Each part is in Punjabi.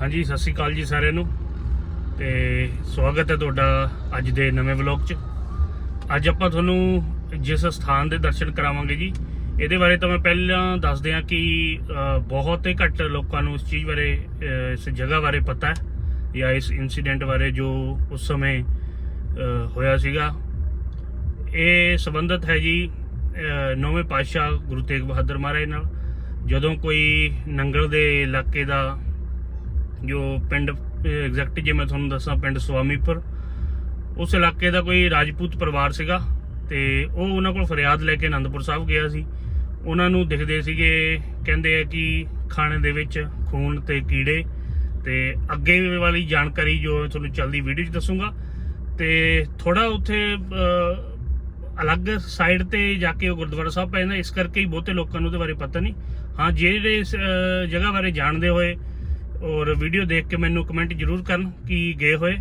ਹਾਂਜੀ, ਸਤਿ ਸ਼੍ਰੀ ਅਕਾਲ ਜੀ ਸਾਰਿਆਂ ਨੂੰ। ਤੇ ਸਵਾਗਤ ਹੈ ਤੁਹਾਡਾ ਅੱਜ ਦੇ ਨਵੇਂ ਵਲੌਗ 'ਚ। ਅੱਜ ਆਪਾਂ ਤੁਹਾਨੂੰ ਜਿਸ ਸਥਾਨ ਦੇ ਦਰਸ਼ਨ ਕਰਾਵਾਂਗੇ ਜੀ, ਇਹਦੇ ਬਾਰੇ ਤਾਂ ਮੈਂ ਪਹਿਲਾਂ ਦੱਸ ਦਿਆਂ ਕਿ ਬਹੁਤ ਹੀ ਘੱਟ ਲੋਕਾਂ ਨੂੰ ਇਸ ਚੀਜ਼ ਬਾਰੇ ਇਸ ਜਗ੍ਹਾ ਬਾਰੇ ਪਤਾ ਹੈ, ਜਾਂ ਇਸ ਇਨਸੀਡੈਂਟ ਬਾਰੇ ਜੋ ਉਸ ਸਮੇਂ ਹੋਇਆ ਸੀਗਾ। ਇਹ ਸੰਬੰਧਤ ਹੈ ਜੀ ਨੌਵੇਂ ਪਾਤਸ਼ਾਹ ਗੁਰੂ ਤੇਗ ਬਹਾਦਰ ਮਹਾਰਾਜ ਨਾਲ। ਜਦੋਂ ਕੋਈ ਨੰਗਲ ਦੇ ਇਲਾਕੇ ਦਾ ਜੋ ਪਿੰਡ ਐਗਜ਼ੈਕਟ ਜੇ ਮੈਂ ਤੁਹਾਨੂੰ ਦੱਸਾਂ, ਪਿੰਡ ਸਵਾਮੀਪੁਰ ਉਸ ਇਲਾਕੇ ਦਾ ਕੋਈ ਰਾਜਪੂਤ ਪਰਿਵਾਰ ਸੀਗਾ ਤੇ ਉਹ ਉਹਨਾਂ ਕੋਲ ਫਰਿਆਦ ਲੈ ਕੇ ਅਨੰਦਪੁਰ ਸਾਹਿਬ ਗਿਆ ਸੀ। ਉਹਨਾਂ ਨੂੰ ਦਿਖਦੇ ਸੀਗੇ, ਕਹਿੰਦੇ ਆ ਕਿ ਖਾਣੇ ਦੇ ਵਿੱਚ ਖੂਨ ਤੇ ਕੀੜੇ ਤੇ ਅੱਗੇ ਵਾਲੀ ਜਾਣਕਾਰੀ ਜੋ ਤੁਹਾਨੂੰ ਚੱਲਦੀ ਵੀਡੀਓ 'ਚ ਦੱਸੂਗਾ। ਤੇ ਥੋੜਾ ਉੱਥੇ ਅਲੱਗ ਸਾਈਡ ਤੇ ਜਾ ਕੇ ਉਹ ਗੁਰਦੁਆਰਾ ਸਾਹਿਬ ਪੈ ਜਾਂਦਾ। ਇਸ ਕਰਕੇ ਹੀ ਬਹੁਤੇ ਲੋਕਾਂ ਨੂੰ ਉਹਦੇ ਬਾਰੇ ਪਤਾ ਨਹੀਂ। ਹਾਂ, ਜਿਹੜੇ ਇਸ ਜਗ੍ਹਾ ਬਾਰੇ ਜਾਣਦੇ ਹੋਏ ਔਰ ਵੀਡੀਓ ਦੇਖ ਕੇ ਮੈਨੂੰ ਕਮੈਂਟ ਜ਼ਰੂਰ ਕਰਨ ਕਿ ਗਏ ਹੋਏ।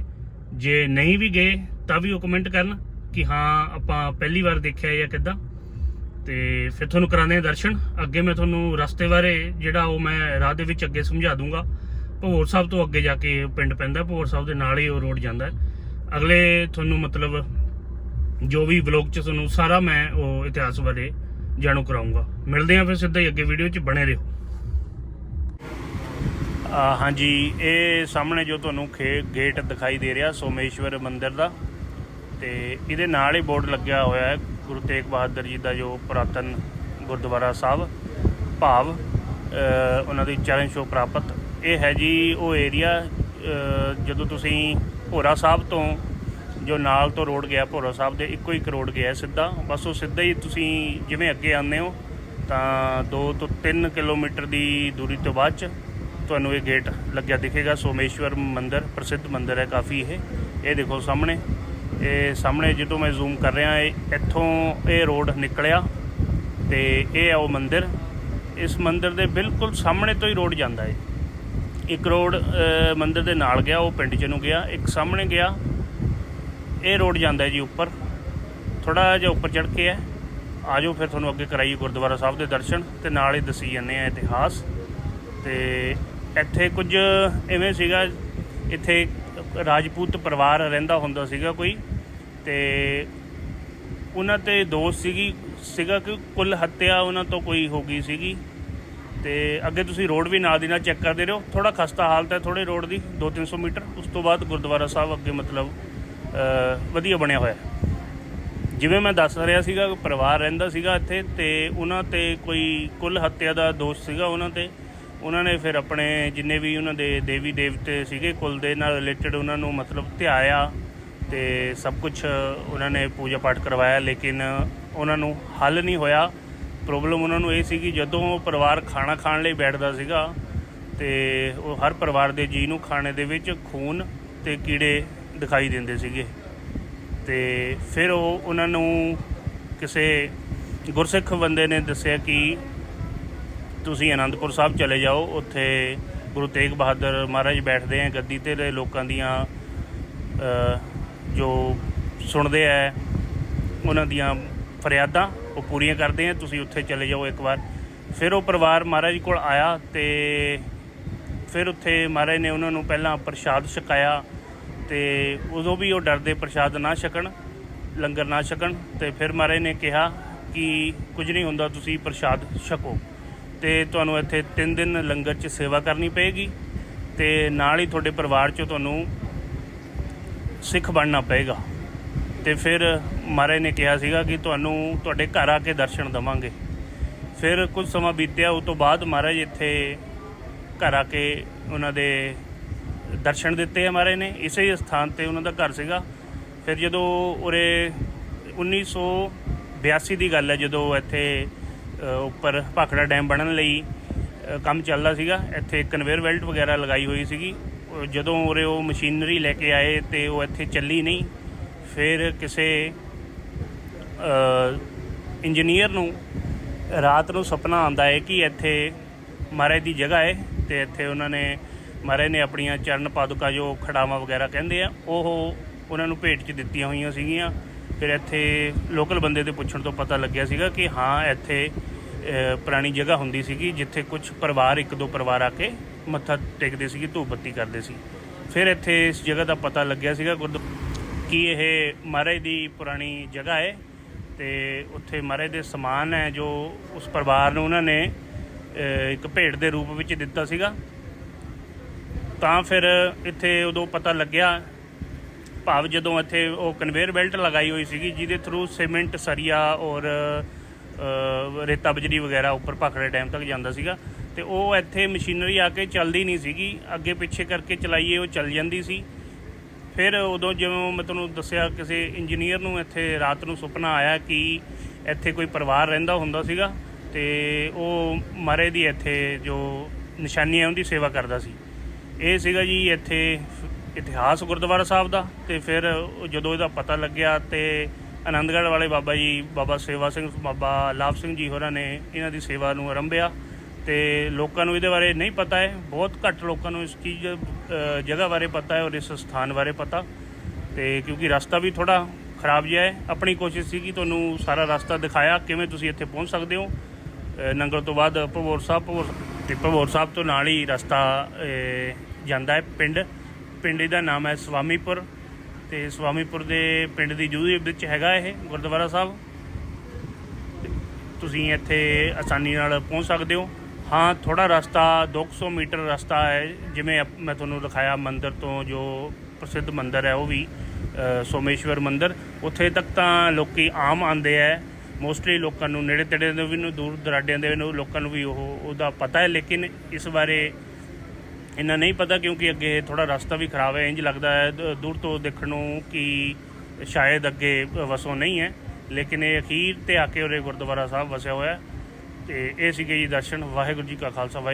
ਜੇ ਨਹੀਂ ਵੀ ਗਏ, ਤਾਂ ਵੀ ਉਹ ਕਮੈਂਟ ਕਰਨ ਕਿ ਹਾਂ, ਆਪਾਂ ਪਹਿਲੀ ਵਾਰ ਦੇਖਿਆ ਜਾਂ ਕਿੱਦਾਂ। ਤੇ ਫਿਰ ਤੁਹਾਨੂੰ ਕਰਾਉਂਦੇ ਆ ਦਰਸ਼ਨ। ਅੱਗੇ ਮੈਂ ਤੁਹਾਨੂੰ ਰਸਤੇ ਬਾਰੇ ਜਿਹੜਾ ਉਹ ਮੈਂ ਰਾਹ ਦੇ ਵਿੱਚ ਅੱਗੇ ਸਮਝਾ ਦੂੰਗਾ। ਭੋਰ ਸਾਹਿਬ ਤੋਂ ਅੱਗੇ ਜਾ ਕੇ ਪਿੰਡ ਪੈਂਦਾ, ਭੋਰ ਸਾਹਿਬ ਦੇ ਨਾਲ ਹੀ ਉਹ ਰੋਡ ਜਾਂਦਾ। ਅਗਲੇ ਤੁਹਾਨੂੰ ਮਤਲਬ ਜੋ ਵੀ ਵਲੌਗ ਚ ਤੁਹਾਨੂੰ ਸਾਰਾ ਮੈਂ ਉਹ ਇਤਿਹਾਸ ਬਾਰੇ ਜਾਣੂ ਕਰਾਉਂਗਾ ਮਿਲਦੇ ਆਂ ਫਿਰ ਸਿੱਧਾ ਹੀ ਅੱਗੇ ਵੀਡੀਓ ਚ। ਬਣੇ ਰਹੋ। ਹਾਂਜੀ, ਇਹ ਸਾਹਮਣੇ ਜੋ ਤੁਹਾਨੂੰ ਖੇ, ਗੇਟ ਦਿਖਾਈ ਦੇ ਰਿਹਾ, ਸੋਮੇਸ਼ਵਰ ਮੰਦਿਰ ਦਾ। ਤੇ ਇਹਦੇ ਨਾਲ ਹੀ ਬੋਰਡ ਲੱਗਿਆ ਹੋਇਆ ਹੈ, ਗੁਰੂ ਤੇਗ ਬਹਾਦਰ ਜੀ ਦਾ ਜੋ ਪੁਰਾਤਨ ਗੁਰਦੁਆਰਾ ਸਾਹਿਬ, ਭਾਵ ਉਹਨਾਂ ਦੀ ਚਰਨ ਛੋਹ ਪ੍ਰਾਪਤ। ਇਹ ਹੈ ਜੀ, ਉਹ ਏਰੀਆ ਜਦੋਂ ਤੁਸੀਂ ਭੋਰਾ ਸਾਹਿਬ ਤੋਂ ਜੋ ਨਾਲ ਤੋਂ ਰੋਡ ਗਿਆ, ਭੋਰਾ ਸਾਹਿਬ ਦੇ ਇੱਕੋ ਇੱਕ ਰੋਡ ਗਿਆ ਸਿੱਧਾ, ਬਸ ਉਹ ਸਿੱਧਾ ਹੀ ਤੁਸੀਂ ਜਿਵੇਂ ਅੱਗੇ ਆਉਂਦੇ ਹੋ, ਤਾਂ 2 ਤੋਂ 3 ਕਿਲੋਮੀਟਰ ਦੀ ਦੂਰੀ ਤੋਂ ਬਾਅਦ ਚ ਤੁਹਾਨੂੰ ਇਹ ਗੇਟ ਲੱਗਿਆ ਦਿਖੇਗਾ। ਸੋਮੇਸ਼ਵਰ ਮੰਦਿਰ ਪ੍ਰਸਿੱਧ ਮੰਦਿਰ ਹੈ ਕਾਫੀ ਇਹ। ਇਹ ਦੇਖੋ ਸਾਹਮਣੇ। ਇਹ ਸਾਹਮਣੇ ਜਦੋਂ ਮੈਂ ਜ਼ੂਮ ਕਰ ਰਿਹਾ ਇਹ ਇੱਥੋਂ ਇਹ ਰੋਡ ਨਿਕਲਿਆ ਤੇ ਇਹ ਹੈ ਉਹ ਮੰਦਿਰ। ਇਸ ਮੰਦਿਰ ਦੇ ਬਿਲਕੁਲ ਸਾਹਮਣੇ ਤੋਂ ਹੀ ਰੋਡ ਜਾਂਦਾ ਹੈ। ਇੱਕ ਰੋਡ ਅ, ਮੰਦਿਰ ਦੇ ਨਾਲ ਗਿਆ ਉਹ ਪਿੰਡ ਚ ਨੂੰ ਗਿਆ। ਇੱਕ ਸਾਹਮਣੇ ਗਿਆ ਇਹ ਰੋਡ ਜਾਂਦਾ ਜੀ ਉੱਪਰ। ਥੋੜਾ ਜਿਹਾ ਉੱਪਰ ਚੜ੍ਹ ਕੇ ਹੈ। ਆਜੋ ਫਿਰ ਤੁਹਾਨੂੰ ਅੱਗੇ ਕਰਾਈਏ ਗੁਰਦੁਆਰਾ ਸਾਹਿਬ ਦੇ ਦਰਸ਼ਨ ਤੇ ਨਾਲ ਹੀ ਦੱਸੀ ਜਾਂਦੇ ਆ ਇਤਿਹਾਸ। ਤੇ ਇੱਥੇ ਕੁਝ ਐਵੇਂ ਸੀਗਾ, ਇੱਥੇ ਰਾਜਪੂਤ ਪਰਿਵਾਰ ਰਹਿੰਦਾ ਹੁੰਦਾ ਸੀਗਾ ਕੋਈ, ਤੇ ਉਹਨਾਂ ਤੇ ਦੋਸ਼ ਸੀਗੀ, ਸੀਗਾ ਕਿ ਕੁੱਲ ਹੱਤਿਆ ਉਹਨਾਂ ਤੋਂ ਕੋਈ ਹੋ ਗਈ ਸੀਗੀ। ਤੇ ਅੱਗੇ ਤੁਸੀਂ ਰੋਡ ਵੀ ਨਾਲ ਦੀ ਨਾਲ ਚੈੱਕ ਕਰਦੇ ਰਹੋ ਥੋੜਾ ਖਸਤਾ ਹਾਲਤ ਹੈ ਥੋੜੇ ਰੋਡ ਦੀ 2-300 ਮੀਟਰ, ਉਸ ਤੋਂ ਬਾਅਦ ਗੁਰਦੁਆਰਾ ਸਾਹਿਬ ਅੱਗੇ ਮਤਲਬ ਵਧੀਆ ਬਣਿਆ ਹੋਇਆ। ਜਿਵੇਂ ਮੈਂ ਦੱਸ ਰਿਹਾ ਸੀਗਾ, ਪਰਿਵਾਰ ਰਹਿੰਦਾ ਸੀਗਾ ਇੱਥੇ, ਤੇ ਉਹਨਾਂ ਤੇ ਕੋਈ ਕੁੱਲ ਹੱਤਿਆ ਦਾ ਦੋਸ਼ ਸੀਗਾ ਉਹਨਾਂ ਤੇ। ਉਹਨਾਂ ਨੇ ਫਿਰ ਆਪਣੇ ਜਿੰਨੇ ਵੀ ਉਹਨਾਂ ਦੇ ਦੇਵੀ ਦੇਵਤੇ ਸੀਗੇ, ਕੁੱਲ ਦੇ ਨਾਲ ਰਿਲੇਟਡ ਉਹਨਾਂ ਨੂੰ ਮਤਲਬ ਧਿਆਇਆ ਤੇ ਸਭ ਕੁਝ ਉਹਨਾਂ ਨੇ ਪੂਜਾ ਪਾਠ ਕਰਵਾਇਆ, ਲੇਕਿਨ ਉਹਨਾਂ ਨੂੰ ਹੱਲ ਨਹੀਂ ਹੋਇਆ। ਪ੍ਰੋਬਲਮ ਉਹਨਾਂ ਨੂੰ ਇਹ ਸੀ ਕਿ ਜਦੋਂ ਉਹ ਪਰਿਵਾਰ ਖਾਣਾ ਖਾਣ ਲਈ ਬੈਠਦਾ ਸੀਗਾ ਤੇ ਉਹ ਹਰ ਪਰਿਵਾਰ ਦੇ ਜੀ ਨੂੰ ਖਾਣੇ ਦੇ ਵਿੱਚ ਖੂਨ ਤੇ ਕੀੜੇ ਦਿਖਾਈ ਦਿੰਦੇ ਸੀਗੇ। ਤੇ ਫਿਰ ਉਹ ਉਹਨਾਂ ਨੂੰ ਕਿਸੇ ਗੁਰਸਿੱਖ ਬੰਦੇ ਨੇ ਦੱਸਿਆ ਕਿ ਤੁਸੀਂ ਆਨੰਦਪੁਰ ਸਾਹਿਬ ਚਲੇ ਜਾਓ, ਉੱਥੇ ਗੁਰੂ ਤੇਗ ਬਹਾਦਰ ਮਹਾਰਾਜ ਬੈਠਦੇ ਆ ਗੱਦੀ ਤੇ ਤੇ ਲੋਕਾਂ ਦੀਆਂ ਜੋ ਸੁਣਦੇ ਆ, ਉਹਨਾਂ ਦੀਆਂ ਫਰਿਆਦਾਂ, ਉਹ ਪੂਰੀਆਂ ਕਰਦੇ ਆ, ਤੁਸੀਂ ਉੱਥੇ ਚਲੇ ਜਾਓ ਇੱਕ ਵਾਰ। ਫਿਰ ਉਹ ਪਰਿਵਾਰ ਮਹਾਰਾਜ ਕੋਲ ਆਇਆ ਤੇ ਫਿਰ ਉੱਥੇ ਮਹਾਰਾਜ ਨੇ ਉਹਨਾਂ ਨੂੰ ਪਹਿਲਾਂ ਪ੍ਰਸ਼ਾਦ ਛਕਾਇਆ ਤੇ ਉਦੋਂ ਵੀ ਉਹ ਡਰਦੇ ਪ੍ਰਸ਼ਾਦ ਨਾ ਛਕਣ, ਲੰਗਰ ਨਾ ਛਕਣ ਤੇ ਫਿਰ ਮਹਾਰਾਜ ਨੇ ਕਿਹਾ ਕਿ ਕੁਝ ਨਹੀਂ ਹੁੰਦਾ, ਤੁਸੀਂ ਪ੍ਰਸ਼ਾਦ ਛਕੋ। ਤੇ ਤੁਹਾਨੂੰ ਇੱਥੇ 3 ਦਿਨ ਲੰਗਰ 'ਚ ਸੇਵਾ ਕਰਨੀ ਪਏਗੀ ਤੇ ਨਾਲ ਹੀ ਤੁਹਾਡੇ ਪਰਿਵਾਰ 'ਚੋਂ ਤੁਹਾਨੂੰ ਸਿੱਖ ਬਣਨਾ ਪਏਗਾ। ਤੇ ਫਿਰ ਮਹਾਰਾਜ ਨੇ ਕਿਹਾ ਸੀਗਾ ਕਿ ਤੁਹਾਨੂੰ ਤੁਹਾਡੇ ਘਰ ਆ ਕੇ ਦਰਸ਼ਨ ਦਵਾਂਗੇ। ਫਿਰ ਕੁਝ ਸਮਾਂ ਬੀਤਿਆ ਉਸ ਤੋਂ ਬਾਅਦ ਮਹਾਰਾਜ ਇੱਥੇ ਘਰ ਆ ਕੇ ਉਹਨਾਂ ਦੇ ਦਰਸ਼ਨ ਦਿੱਤੇ ਆ ਮਹਾਰਾਜ ਨੇ। ਇਸੇ ਹੀ ਸਥਾਨ ਤੇ ਉਹਨਾਂ ਦਾ ਘਰ ਸੀਗਾ। ਫਿਰ ਜਦੋਂ ਉਰੇ 1982 ਦੀ ਗੱਲ ਹੈ, ਜਦੋਂ ਇੱਥੇ ਉੱਪਰ ਭਾਖੜਾ ਡੈਮ ਬਣਨ ਲਈ ਕੰਮ ਚੱਲਦਾ ਸੀਗਾ। ਇੱਥੇ ਕਨਵੇਅਰ ਬੈਲਟ ਵਗੈਰਾ ਲਗਾਈ ਹੋਈ ਸੀਗੀ। ਜਦੋਂ ਉਰੇ ਉਹ ਮਸ਼ੀਨਰੀ ਲੈ ਕੇ ਆਏ ਤੇ ਉਹ ਇੱਥੇ ਚੱਲੀ ਨਹੀਂ, ਫਿਰ ਕਿਸੇ ਇੰਜੀਨੀਅਰ ਨੂੰ ਰਾਤ ਨੂੰ ਸੁਪਨਾ ਆਉਂਦਾ ਹੈ ਕਿ ਇੱਥੇ ਮਹਾਰਾਜ ਦੀ ਜਗ੍ਹਾ ਹੈ ਤੇ ਇੱਥੇ ਉਹਨਾਂ ਨੇ, ਮਹਾਰਾਜ ਨੇ ਆਪਣੀਆਂ ਚਰਨ ਪਾਦੁਕਾ ਜੋ ਖੜਾਵਾਂ ਵਗੈਰਾ ਕਹਿੰਦੇ ਆ, ਉਹ ਉਹਨਾਂ ਨੂੰ ਭੇਟ 'ਚ ਦਿੱਤੀਆਂ ਹੋਈਆਂ ਸੀਗੀਆਂ। ਫਿਰ ਇੱਥੇ ਲੋਕਲ ਬੰਦੇ ਦੇ ਪੁੱਛਣ ਤੋਂ ਪਤਾ ਲੱਗਿਆ ਸੀਗਾ ਕਿ ਹਾਂ, ਇੱਥੇ ਪੁਰਾਣੀ ਜਗ੍ਹਾ ਹੁੰਦੀ ਸੀਗੀ ਜਿੱਥੇ ਕੁਝ ਪਰਿਵਾਰ, ਇੱਕ ਦੋ ਪਰਿਵਾਰ ਆ ਕੇ ਮੱਥਾ ਟੇਕਦੇ ਸੀਗੇ, ਧੂਪ ਬੱਤੀ ਕਰਦੇ ਸੀ। ਫਿਰ ਇੱਥੇ ਇਸ ਜਗ੍ਹਾ ਦਾ ਪਤਾ ਲੱਗਿਆ ਸੀਗਾ ਗੁਰਦ, ਕਿ ਇਹ ਮਹਾਰਾਜ ਦੀ ਪੁਰਾਣੀ ਜਗ੍ਹਾ ਹੈ ਤੇ ਉੱਥੇ ਮਹਾਰਾਜ ਦੇ ਸਮਾਨ ਹੈ ਜੋ ਉਸ ਪਰਿਵਾਰ ਨੂੰ ਉਹਨਾਂ ਨੇ ਇੱਕ ਭੇਟ ਦੇ ਰੂਪ ਵਿੱਚ ਦਿੱਤਾ ਸੀਗਾ। ਤਾਂ ਫਿਰ ਇੱਥੇ ਉਦੋਂ ਪਤਾ ਲੱਗਿਆ ਭਾਵ ਜਦੋਂ ਇੱਥੇ ਉਹ ਕਨਵੇਅਰ ਬੈਲਟ ਲਗਾਈ ਹੋਈ ਸੀਗੀ, ਜਿਹਦੇ ਥਰੂ ਸੀਮੈਂਟ ਸਰੀਆ ਔਰ ਰੇਤਾ ਬਜਰੀ ਵਗੈਰਾ ਉੱਪਰ ਭਾਖੜੇ ਡੈਮ ਤੱਕ ਜਾਂਦਾ ਸੀਗਾ। ਤੇ ਉਹ ਇੱਥੇ ਮਸ਼ੀਨਰੀ ਆ ਕੇ ਚੱਲਦੀ ਨਹੀਂ ਸੀਗੀ। ਅੱਗੇ ਪਿੱਛੇ ਕਰਕੇ ਚਲਾਈਏ, ਉਹ ਚੱਲ ਜਾਂਦੀ ਸੀ। ਫਿਰ ਉਦੋਂ ਜਿਵੇਂ ਮੈਂ ਤੁਹਾਨੂੰ ਦੱਸਿਆ, ਕਿਸੇ ਇੰਜੀਨੀਅਰ ਨੂੰ ਇੱਥੇ ਰਾਤ ਨੂੰ ਸੁਪਨਾ ਆਇਆ ਕਿ ਇੱਥੇ ਕੋਈ ਪਰਿਵਾਰ ਰਹਿੰਦਾ ਹੁੰਦਾ ਸੀਗਾ ਤੇ ਉਹ ਮਾਰੇ ਦੀ ਇੱਥੇ ਜੋ ਨਿਸ਼ਾਨੀ ਹੈ ਉਹਦੀ ਸੇਵਾ ਕਰਦਾ ਸੀ। ਇਹ ਸੀਗਾ ਜੀ ਇੱਥੇ ਇਤਿਹਾਸ ਗੁਰਦੁਆਰਾ ਸਾਹਿਬ ਦਾ ਤੇ ਫਿਰ ਜਦੋਂ ਇਹਦਾ ਪਤਾ ਲੱਗਿਆ ਤੇ ਆਨੰਦਗੜ੍ਹ ਵਾਲੇ ਬਾਬਾ ਜੀ ਬਾਬਾ ਸੇਵਾ ਸਿੰਘ ਬਾਬਾ ਲਾਭ ਸਿੰਘ ਜੀ ਹੋਰਾਂ ਨੇ ਇਹਨਾਂ ਦੀ ਸੇਵਾ ਨੂੰ ਆਰੰਭਿਆ ਤੇ ਲੋਕਾਂ ਨੂੰ ਇਹਦੇ ਬਾਰੇ ਨਹੀਂ ਪਤਾ ਹੈ ਬਹੁਤ ਘੱਟ ਲੋਕਾਂ ਨੂੰ ਇਸ ਚੀਜ਼ ਜਗ੍ਹਾ ਬਾਰੇ ਪਤਾ ਹੈ ਔਰ ਇਸ ਸਥਾਨ ਬਾਰੇ ਪਤਾ। ਤੇ ਕਿਉਂਕਿ ਰਸਤਾ ਵੀ ਥੋੜਾ ਖਰਾਬ ਜਿਹਾ ਹੈ ਆਪਣੀ ਕੋਸ਼ਿਸ਼ ਸੀ ਕਿ ਤੁਹਾਨੂੰ ਸਾਰਾ ਰਸਤਾ ਦਿਖਾਇਆ ਕਿਵੇਂ ਤੁਸੀਂ ਇੱਥੇ ਪਹੁੰਚ ਸਕਦੇ ਹੋ। ਅ, ਨੰਗਲ ਤੋਂ ਬਾਅਦ ਭਵੋਰ ਸਾਹਿਬ ਭਵੋਰ ਤੇ ਭਵੋਰ ਸਾਹਿਬ ਤੋਂ ਨਾਲ ਹੀ ਰਸਤਾ ਜਾਂਦਾ ਹੈ ਪਿੰਡ। ਪਿੰਡ ਦਾ ਨਾਮ ਹੈ ਸਵਾਮੀਪੁਰ ਤੇ ਸਵਾਮੀਪੁਰ ਦੇ ਪਿੰਡ ਦੀ ਜੂਹ ਦੇ ਵਿੱਚ ਹੈਗਾ ਇਹ ਗੁਰਦੁਆਰਾ ਸਾਹਿਬ। ਤੁਸੀਂ ਇੱਥੇ ਆਸਾਨੀ ਨਾਲ ਪਹੁੰਚ ਸਕਦੇ ਹੋ। ਹਾਂ ਥੋੜਾ ਰਸਤਾ 200 ਮੀਟਰ ਰਸਤਾ ਹੈ, ਜਿਵੇਂ ਅਪ- ਮੈਂ ਤੁਹਾਨੂੰ ਦਿਖਾਇਆ ਮੰਦਿਰ ਤੋਂ ਜੋ ਪ੍ਰਸਿੱਧ ਮੰਦਿਰ ਹੈ ਉਹ ਵੀ ਸੋਮੇਸ਼ਵਰ ਮੰਦਿਰ। ਉੱਥੇ ਤੱਕ ਤਾਂ ਲੋਕੀ ਆਮ ਆਉਂਦੇ ਹੈ। ਮੋਸਟਲੀ ਲੋਕਾਂ ਨੂੰ ਨੇੜੇ ਤੇੜੇ ਦੇ ਵੀ ਨੂੰ ਦੂਰ ਦਰਾਡਿਆਂ ਦੇ ਨੂੰ, ਲੋਕਾਂ ਨੂੰ ਵੀ ਉਹ, ਉਹਦਾ ਪਤਾ ਹੈ। ਲੇਕਿਨ ਇਸ ਬਾਰੇ ਇੰਨਾ ਨਹੀਂ ਪਤਾ ਕਿਉਂਕਿ ਅੱਗੇ ਥੋੜਾ ਰਸਤਾ ਵੀ ਖਰਾਬ ਹੈ ਇੰਜ ਲੱਗਦਾ ਹੈ ਦੂਰ ਤੋਂ ਦੇਖਣ ਨੂੰ ਕਿ ਸ਼ਾਇਦ ਅੱਗੇ ਵਸੋਂ ਨਹੀਂ ਹੈ। ਲੇਕਿਨ ਇਹ ਅਖੀਰ ਤੇ ਆ ਕੇ ਉਰੇ ਗੁਰਦੁਆਰਾ ਸਾਹਿਬ ਵਸਿਆ ਹੋਇਆ ਹੈ ਤੇ ਇਹ ਸੀਗੇ ਜੀ ਦਰਸ਼ਨ। ਵਾਹਿਗੁਰੂ ਜੀ ਕਾ ਖਾਲਸਾ ਵਾਹਿਗੁਰੂ